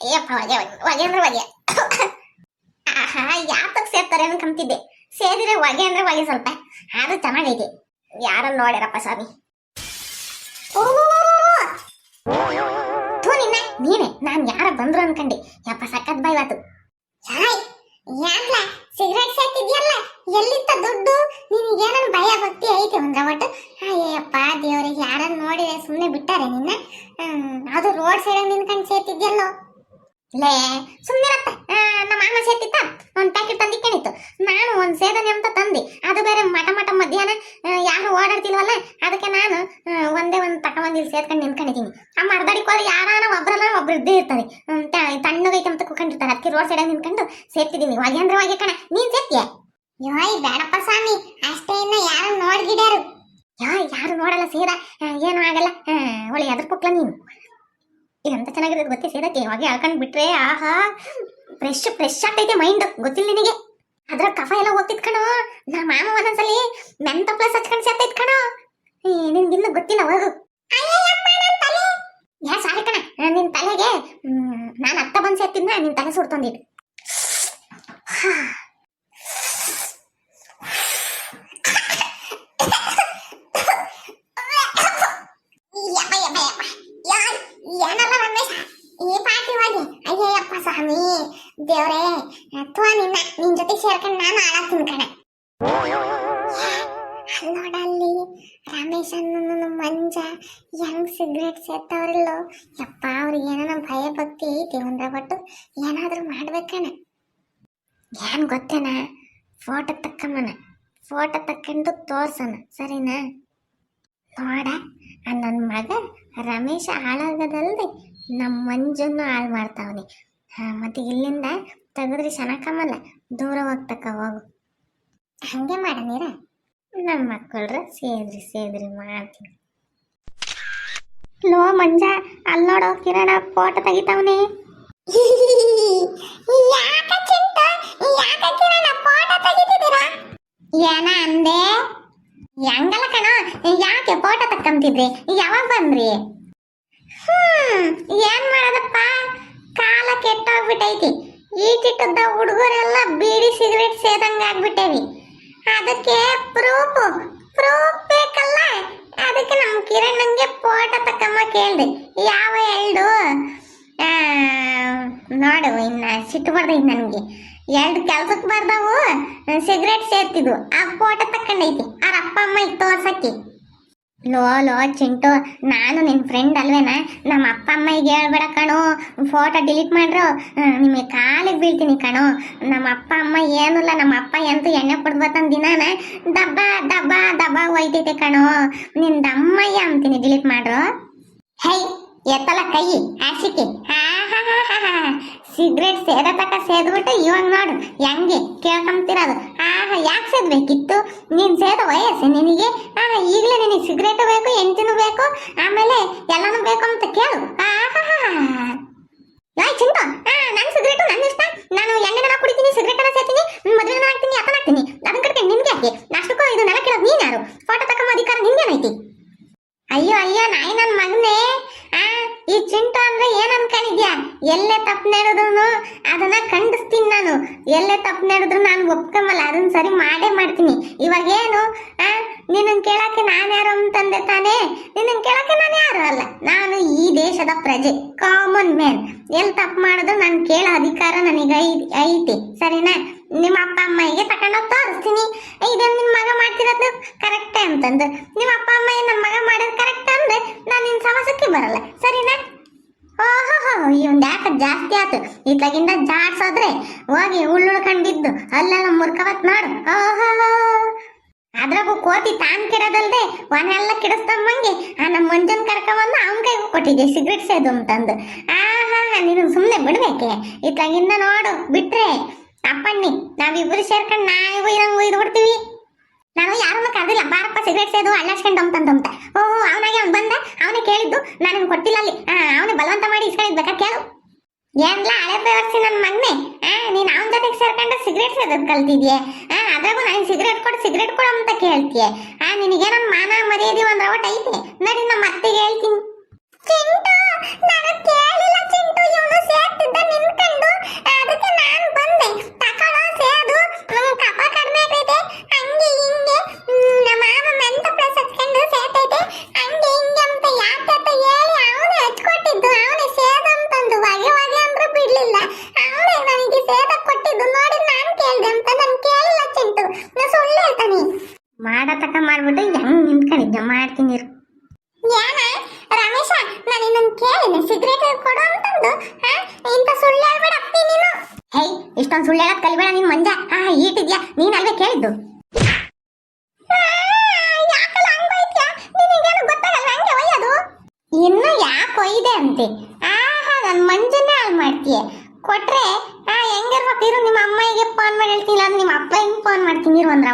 ಅಯ್ಯಪ್ಪ ಹೊಗೆ ಹೊಗೆ ಅಂದ್ರೆ ಹೊಗೆ ಆಹಾ, ಯಾತಕ್ ಸೇರ್ತಾರೆ ಅನ್ಕೊಂತಿದ್ದೆ ಸೇರಿದ್ರೆ ಹೊಗೆ ಅಂದ್ರೆ ಹೊಗೆ ಸ್ವಲ್ಪ. ಆದ್ರೂ ಚೆನ್ನಾಗೈತೆ. ಯಾರನ್ನ ನೋಡ್ಯಾರಪ್ಪ ಸ್ವಾಮಿ? ಥೂ ನಿನ್ನ, ನೀನೆ. ನಾನ್ ಯಾರ ಬಂದ್ರು ಅನ್ಕಂಡೆ. ಯಪ್ಪ, ಸಖತ್ ಬೈವಾತು ಹಾಯ್ ಯಾಕ್ಲ ಸಿಗರೇಟ್ ಸೇರ್ತಿದ್ಯಲ್ಲ? ಎಲ್ಲಿತ್ತ ದುಡ್ಡು? ನಿನಗೆ ಏನನ್ ಭಯ ಭಕ್ತಿ ಐತೆ ಒಂದ್ರ ಒಟ್ಟು ಅಯ್ಯಪ್ಪ ದೇವ್ರಿಗೆ ಯಾರನ್ನ ನೋಡಿದ್ರೆ ಸುಮ್ಮನೆ ಬಿಟ್ಟಾರೆ ನಿನ್ನ? ಅದು ರೋಡ್ ಸೈಡ್ ನಿನ್ಕಂಡ್ ಸೇತಿದ್ಯಲ್ಲೋ ಲೇ ಸುಮ್ಮನಿರತ್ತ ನಮ್ಮ ಮಾಮ ಸೇತಿತ್ತ ಒಂದು ಪ್ಯಾಕೆಟ್ ತಂದಿಕ್ಕೇನಿತ್ತು. ನಾನು ಒಂದ್ ಸೇದನೆ ಅಂತ ತಂದೆ. ಅದು ಬೇರೆ ಮಠ ಮಠ ಮಧ್ಯಾಹ್ನ ಯಾರು ಓಡಾಡ್ತಿಲ್ವಲ್ಲ? ಅದಕ್ಕೆ ನಾನು ಒಂದೇ ಒಂದು ತಕ ಇಲ್ಲಿ ಸೇರ್ಕೊಂಡು ನಿಂತ್ಕೊಂಡಿದ್ದೀನಿ. ಆ ಮರ್ದಾಡಿಕೋದ್ರೆ ಯಾರಾನ ಒಬ್ರಲ್ಲ ಒಬ್ರು ಇದ್ದೇ ಇರ್ತಾರೆ. ತಣ್ಣಗೈತೆ ಅಂತ ಕುತ್ಕೊಂಡಿರ್ತಾರೆ ಅದಕ್ಕೆ ರೋಡ್ ಸೈಡ್ ನಿಂತ್ಕೊಂಡು ಸೇರ್ತಿದ್ದೀನಿ ಹೊಗೆ ಅಂದ್ರೆ ಹೊಗೆ ಕಣ ನೀನ್ ಸೇರ್ತೀಯ ಯೋಯ್ ಬೇಡಪ್ಪ ಸ್ವಾಮಿ. ಅಷ್ಟೇ ಇನ್ನ ಯಾರು ನೋಡ್ಗಿಡ್ಯಾರು? ಯಾ ಯಾರು ನೋಡಲ್ಲ ಸೇರ ಏನು ಆಗಲ್ಲ? ಒಳ್ಳೆ ಅದ್ರ ಪುಕ್ಲ ನೀನು. ಎಂತ ಚೆನ್ನಾಗಿರೋದು ಗೊತ್ತೇ ಸೇರಕ್ಕೆ ಹೊಗೆ ಹಾಕೊಂಡ್ ಬಿಟ್ರೆ ಆಹಾ ಫ್ರೆಶ್ ಫ್ರೆಶ್ ಆಗ್ತೈತೆ ಮೈಂಡ್ ಗೊತ್ತಿಲ್ಲ ನಿನಗೆ. ಅದ್ರ ಕಫ ಎಲ್ಲ ಹೋಗ್ತಿತ್ ಕಣೋ. ನಮ್ಮ ಮಾಮ ಒಂದೊಂದ್ಸಲಿ ಮೆಂತ ಪ್ಲಸ್ ಹಚ್ಕೊಂಡ್ ಸೇರ್ತೈತ್ ಕಣೋ. ಏ, ನಿನ್ಗಿನ್ನೂ ಗೊತ್ತಿಲ್ಲ ಹೋಗು. ಯಾ ಸಾರಿ ಕಣ. ನಿನ್ ತಲೆಗೆ ನಾನು ಅತ್ತ ಬಂದ್ ಸೇರ್ತಿದ್ನ ನಿನ್ ತಲೆ ಸುಡ್ತೊಂದಿಟ್ಟು ಯಪ್ಪ ಯಪ್ಪ ಯಪ್ಪ ಯಾರ್ ಏನಲ್ಲ ರಮೇಶ ಈ ಪಾಟಿ ಹೋಗಿ ಅಯ್ಯಯ್ಯಪ್ಪ ಸ್ವಾಮಿ ದೇವ್ರೇ, ಅಥವಾ ನಿನ್ನ, ನಿನ್ ಜೊತೆ ಸೇರ್ಕೊಂಡು ನಾನು ಆಡತ್ತೀನಿ ಕಣೆ. ನೋಡಲ್ಲಿ ರಮೇಶ್ ಅನ್ನೋನು ಮಂಜ ಹೆಂಗ್ ಸಿಗರೇಟ್ ಸೇರ್ತಾವ್ರಲ್ಲೋ. ಯಪ್ಪ, ಅವ್ರಿಗೆ ಏನೋ ಭಯ ಭಕ್ತಿ ಐತಿ ಒಂದ್ರ ಬಟ್ಟು ಏನಾದ್ರೂ ಮಾಡ್ಬೇಕಣ ಏನ್ ಗೊತ್ತೇನ? ಫೋಟೋ ತಕ್ಕಮ್ಮನ ಫೋಟೋ ತಕ್ಕೊಂಡು ತೋರ್ಸೋಣ ಸರಿನಾ? ನೋಡ ನನ್ನ ಮಗ ರಮೇಶ ಹಾಳಾಗದಲ್ದೆ ನಮ್ಮ ಮಂಜನ್ನು ಹಾಳು ಮಾಡ್ತಾವನಿ. ಮತ್ತೆ ಇಲ್ಲಿಂದ ತೆಗೆದ್ರೆ ಚೆನ್ನಾಗಮ್ಮಲ್ಲ ದೂರ ಹೋಗ್ತಕ್ಕ ಹೋಗು. ಹಂಗೆ ಮಾಡ ನೀರ ನಮ್ಮ ಮಕ್ಕಳ್ರ ಸೇದ್ರಿ ಸೇದ್ರಿ ಮಾಡ್ತೀನಿ. ಲೋ ಮಂಜ ಅಲ್ಲಿ ನೋಡೋ, ಕಿರಣ ಫೋಟೋ ತೆಗಿತಾವನೆ. ಏನ ಅಂದೆ? ಹೆಂಗಲ್ಲ ಕಣ, ಯಾಕೆ ಫೋಟೋ ತಕ್ಕಂತಿದ್ರಿ ಯಾವಾಗ ಬಂದ್ರಿ? ಹ್ಮ್, ಏನ್ ಮಾಡೋದಪ್ಪ? ಕಾಲ ಕೆಟ್ಟೋಗ್ಬಿಟ್ಟೈತಿ. ಈಟಿಟ್ಟದ ಹುಡುಗರೆಲ್ಲ ಬೀಡಿ ಸಿಗರೇಟ್ ಸೇದಂಗೆ ಆಗ್ಬಿಟ್ಟೇವಿ. ಅದಕ್ಕೆ ಪ್ರೂಫ್ ಪ್ರೂಫ್ ಬೇಕಲ್ಲ? ಅದಕ್ಕೆ ನಮ್ಮ ಕಿರಣಂಗೆ ಫೋಟೋ ತಕ್ಕಮ್ಮ ಕೇಳ್ದೆ. ಯಾವ ಎರಡು ಆ, ನೋಡು ಇನ್ನು ಸಿಟ್ಟು ಬರ್ತೈತಿ ನನಗೆ. ಎರಡು ಕೆಲ್ಸಕ್ಕೆ ಬರ್ದವು ಸಿಗರೇಟ್ ಸೇರ್ತಿದ್ವು ಆ ಫೋಟೋ ತಕ್ಕಂಡೈತಿ. ಅವ್ರ ಅಪ್ಪ ಅಮ್ಮ ಇತ್ತು ತೋರ್ಸಕ್ಕಿ. ಲೋ ಲೋ, ಚಿಂಟು, ನಾನು ನಿನ್ನ ಫ್ರೆಂಡ್ ಅಲ್ವೇನಾ? ನಮ್ಮ ಅಪ್ಪ ಅಮ್ಮಗೆ ಹೇಳ್ಬೇಡ ಕಣು. ಫೋಟೋ ಡಿಲೀಟ್ ಮಾಡ್ರು. ನಿಮಗೆ ಕಾಲಿಗೆ ಬೀಳ್ತೀನಿ ಕಣು. ನಮ್ಮ ಅಪ್ಪ ಅಮ್ಮ ಏನಿಲ್ಲ ನಮ್ಮ ಅಪ್ಪ ಎಂತೂ ಎಣ್ಣೆ ಕೊಡ್ಬೇಕಂತ ದಿನಾನ ದಬ್ಬ ದಬ್ಬ ದಬ್ಬ ಒಯ್ತೈತೆ ಕಣು. ನಿಂದ ಅಮ್ಮಯ್ಯ ಅಂತೀನಿ ಡಿಲೀಟ್ ಮಾಡ್ರು. ಹೈ ಎತ್ತಲ ಕೈ ಹಾಸಿಕೆ ಹಾ ಹಾ ಹಾ. ಸಿಗರೇಟ್ ಸೇದ ತಕ ಸೇದ್ಬಿಟ್ಟು ಇವಾಗ ನೋಡು ಹೆಂಗೆ ಕೇಳ್ಕೊಂತಿರೋದು ಆಹಾ, ಯಾಕೆ ಸೇದ್ಬೇಕಿತ್ತು? ನೀನ್ ಸೇದ ವಯಸ್ಸು ನಿನಗೆ. ಆಹಾ, ಈಗಲೇ ನಿನಗೆ ಸಿಗ್ರೆಟ್ ಬೇಕು, ಎಂಟಿನೂ ಬೇಕು, ಆಮೇಲೆ ಎಲ್ಲಾನು ಬೇಕು ಅಂತ ಕೇಳು. ಆಹಾ ಯಾಯ್ ಚಿಂತ? ಆ ನನ್ನ ಸಿಗರೇಟು ನನ್ನ ಇಷ್ಟ. ನಾನು ಎಣ್ಣೆನ ಕುಡಿತೀನಿ ಸಿಗರೇಟನ ಸೇತೀನಿ ಮದುವೆನ ಹಾಕ್ತೀನಿ ಅತನ ಹಾಕ್ತೀನಿ ಅದನ್ನ ಕಟ್ಕೊಂಡು ನಿನ್ಗೆ ಯಾಕೆ? ಅಷ್ಟಕ್ಕೂ ಇದು ನೆಲ ಕೇಳೋದು ನೀನು ಯಾರು? ಫೋಟೋ ತಕ್ಕಮ್ಮ ಅಧಿಕಾರ ನಿಂಗೇನೈತಿ ಅಯ್ಯೋ ಅಯ್ಯೋ, ನಾಯಿ ನನ್ನ ಮಗನೇ. ಆ ಈ ಚಿಂಟ ಅಂದ್ರೆ ಏನ್ ಅನ್ಕೊಂಡಿದ್ಯಾ? ಎಲ್ಲೇ ತಪ್ಪು ನಡೆದ್ರು ಅದನ್ನ ಖಂಡಿಸ್ತೀನಿ ನಾನು. ಎಲ್ಲೇ ತಪ್ಪು ನಡೆದ್ರು ನಾನು ಒಪ್ಕೊಂಬಲ್ಲ, ಅದನ್ನ ಸರಿ ಮಾಡೇ ಮಾಡ್ತೀನಿ. ಇವಾಗ ಏನು? ಆ, ನಿನ್ನನ್ ಕೇಳಕ್ಕೆ ನಾನು ಯಾರು ಅಂತಂದೆ ತಾನೆ? ನಿನ್ನನ್ ಕೇಳಕ್ಕೆ ನಾನು ಯಾರು ಅಲ್ಲ. ನಾನು ಈ ದೇಶದ ಪ್ರಜೆ ಕಾಮನ್ ಮ್ಯಾನ್ ಎಲ್ಲಿ ತಪ್ಪು ಮಾಡಿದ್ರು ನಾನು ಕೇಳೋ ಅಧಿಕಾರ ನನಗೆ ಐತಿ ಸರಿನಾ ನಿಮ್ಮ ಅಪ್ಪ ಅಮ್ಮಗೆ ತಗೊಂಡೋಗಿ ತೋರಿಸ್ತೀನಿ ಇದನ್ನ ನಿಮ್ಮ ಮಗ ಮಾಡ್ತಿರೋದು ಕರೆಕ್ಟೇ ಅಂತಂದು ನಿಮ್ಮ ಅಪ್ಪ ಅಮ್ಮ ನನ್ನ ಮಗ ಮಾಡೋದು ಕರೆಕ್ಟ್ ಅಂದ್ರೆ ನಾನು ನಿನ್ನ ಸಮಸ್ಯೆಗೆ ಬರಲ್ಲ ಸರಿನಾ ಓಹೋ ಯಾಕ ಜಾಸ್ತಿ ಆತು. ಇತ್ತಾಗಿಂದ ಜಾಡ್ಸೋದ್ರೆ ಹೋಗಿ ಉಳ್ಳುಳ್ಕೊಂಡ್ ಬಿದ್ದು ಅಲ್ಲೆಲ್ಲ ಮುರ್ಕವತ್ ಮಾಡು ಅದ್ರಾಗೂ ಕೋತಿ ತಾನ್ ಕೆಡದಲ್ದೆ ಒನೆಲ್ಲ ಕೆಡಿಸ್ತಮ್ಮಂಗೆ. ಆ ನಮ್ಮ ಮಂಜನ್ ಕರ್ಕೊಂಬಂದು ಅವನ ಕೈಗೂ ಕೊಟ್ಟಿದ್ದೆ, ಸಿಗರೆಟ್ ಸೇದು ಅಂತಂದು. ಆಹಾ, ನೀನು ಸುಮ್ಮನೆ ಬಿಡ್ಬೇಕೆ? ಇತ್ತಾಗಿಂದ ನೋಡು, ಬಿಟ್ರೆ. ಅಪ್ಪಣ್ಣಿ, ನಾವಿಬ್ರು ಸೇರ್ಕೊಂಡು ನಾವು ಇರಂಗ್ ಒಯ್ದು ಬಿಡ್ತೀವಿ ನಾನು ಯಾರನ್ನು ಕರೆದಿಲ್ಲ ಬಾರಪ್ಪ ಸಿಗರೇಟ್ ಸೇದು ಅಳ್ಳಾಡ್ಸ್ಕೊಂಡು ಅಂತಂತ ಓ ಅವನಾಗೆ ಅವ್ನು ಬಂದ? ಅವನೇ ಕೇಳಿದ್ದು, ನಾನು ಕೊಟ್ಟಿಲ್ಲ ಅಲ್ಲಿ. ಅವನೇ ಬಲವಂತ ಮಾಡಿ ಇಸ್ಕೊಂಡಿದ್ಬೇಕಾ? ಕೇಳು. ಏನ್ಲ ಹಳೆ ಬೇವರ್ಸಿ ನನ್ನ ಮಗನೇ? ನೀನು ಅವನ ಜೊತೆಗೆ ಸೇರ್ಕೊಂಡು ಸಿಗರೇಟ್ ಸೇದೋದ್ ಕಲ್ತಿದ್ಯೆ? ಅದ್ರಾಗೂ ನಾನು ಸಿಗರೇಟ್ ಕೊಡು ಸಿಗರೇಟ್ ಕೊಡು ಅಂತ ಕೇಳ್ತೀಯ. ನಿನಗೆ ನನ್ನ ಮಾನ ಮರ್ಯಾದೆ ಒಂದ್ ರವಟ್ ಐತೆ? ನಡಿ ನಮ್ಮ ಅತ್ತೆಗೆ ಹೇಳ್ತೀನಿ. ಚಿಂಟು ನಾನು ಮಾಡತಕ ಮಾಡ್ಬಿಟ್ಟು ಹೆಂಗ್ ನಿಂತ್ಕೊಂಡಿದ್ದೆ ಮಾಡ್ತೀನಿ ಏನ? ರಮೇಶ ನಾನು ಇನ್ನೊಂದು ಕೇಳಿನ. ಸಿಗರೇಟ್ ಕೊಡು ಅಂತಂದು. ಇಂಥ ಸುಳ್ಳು ಹೇಳ್ಬೇಡ. ನೀನು ಹೇ ಇಷ್ಟೊಂದು ಸುಳ್ಳು ಹೇಳಕ್ ಕಲಿಬೇಡ ನೀನು ಮಂಜ. ಹಾ ಈಟಿದ್ಯಾ? ನೀನ್ ಅಲ್ವೇ ಕೇಳಿದ್ದು. ಇನ್ನು ಯಾಕೆ ಒಯ್ದೆ ಅಂತೆ? ಆಹಾ ನನ್ನ ಮಂಜನ್ನೇ ಹಾಳು ಮಾಡ್ತೀಯ. ಕೊಟ್ರೆ ಆ ಹೆಂಗಿರ್ಬೇಕು ಇರು ನಿಮ್ಮ ಅಮ್ಮಗೆ ಫೋನ್ ಮಾಡಿ ಹೇಳ್ತೀನಿ ಇಲ್ಲ ನಿಮ್ಮ ಅಪ್ಪ ಹೆಂಗ್ ಫೋನ್ ಮಾಡ್ತೀನಿ. ಇರು ಒಂದು